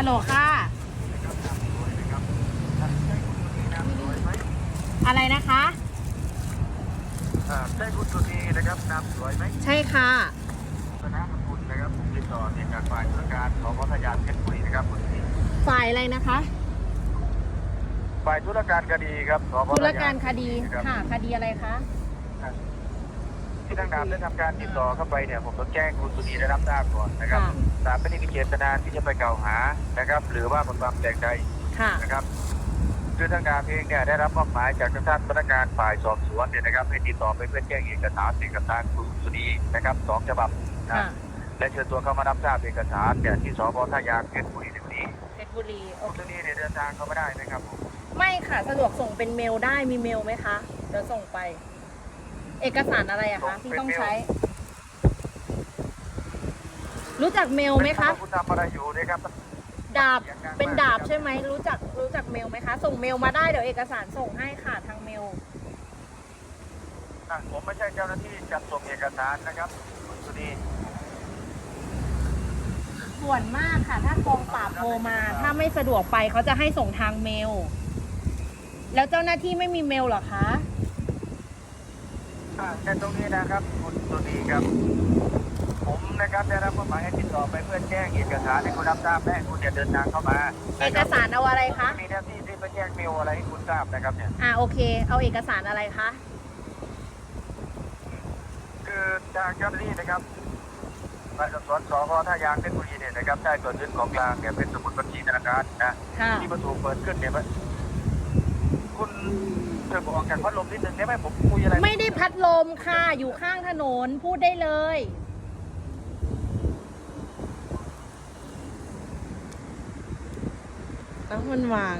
ฮัลโหลค่ะ อะไรนะคะ ใช่คุณสุนีนะครับนำสวยไหมใช่ค่ะ คณะคุณนะครับผมติดต่อเนี่ยจากฝ่ายธุรการของพัทยาเพชรบุรีนะครับคุณสุนีฝ่ายอะไรนะคะ ฝ่ายธุรการคดีครับสพธุรการคดี นะครับค่ะ คดีอะไรคะ ที่ทางการได้ทำการติดต่อเข้าไปเนี่ยผมต้องแจ้งคุณสุนีได้รับทราบก่อนนะครับค่ะ ตามไม่ได้มีเจตนาที่จะไปกล่าวหานะครับ หรือว่าบนความแต่งใดค่ะ นะครับคือทางการเองเนี่ยได้รับมอบหมายจากท่านพนักงานฝ่ายสอบสวนเนี่ยนะครับ ให้ติดต่อไปเพื่อแจ้งเอกสารเอกสารคุณสุนีนะครับสองฉบับนะค่ะและเชิญตัวเข้ามารับทราบเอกสารเนี่ยที่สพท่ายางเพชรบุรีในวันนี้เพชรบุรีโอคุณเคสุนีเนี่ยเดินทางเข้ามาได้นะครับผมไม่ค่ะ สะดวกส่งเป็นเมลได้มีเมลไหมคะเดี๋ยวส่งไป เอกสารอะไรอะคะที่ต้องใช้ รู้จักเมลไหมคะคุณทำอะไรอยู่นะครับดาบเป็นดาบใช่ไหมรู้จักรู้จักเมลไหมคะ ส่งเมลมาได้เดี๋ยวเอกสารส่งให้ค่ะทางเมลอะผมไม่ใช่เจ้าหน้าที่จัดส่งเอกสารนะครับคุณสุนีส่วนมากค่ะ ถ้ากองปราบโทรมา ถ้าไม่สะดวกไปเขาจะให้ส่งทางเมล แล้วเจ้าหน้าที่ไม่มีเมลเหรอคะ อะแต่ตรงนี้นะครับคุณสุนีครับ ผมนะครับได้รับมอบหมายให้ติดต่อไปเพื่อแจ้งเอกสารให้คุณรับทราบและให้คุณเนี่ยเดินทางเข้ามาเอกสารเอาอะไรคะ มีหน้าที่ที่ไปแจ้งเมลอะไรให้คุณทราบนะครับเนี่ย อ่าโอเค เอาเอกสารอะไรคะ คือทางเจ้าหน้าที่นะครับฝ่ายสอบสวนสพท่ายางเพชรบุรีเนี่ยนะครับได้ตรวจยึดของกลางเนี่ยเป็นสมุดบัญชีธนาคารนะค่ะที่ประตูเปิดขึ้นเนี่ยมัน คุณเธอบอกจากพัดลมนิดนึงได้ไหมผมคุยอะไรไม่ได้พัดลมค่ะ อยู่ข้างถนนพูดได้เลย แล้วมันวาง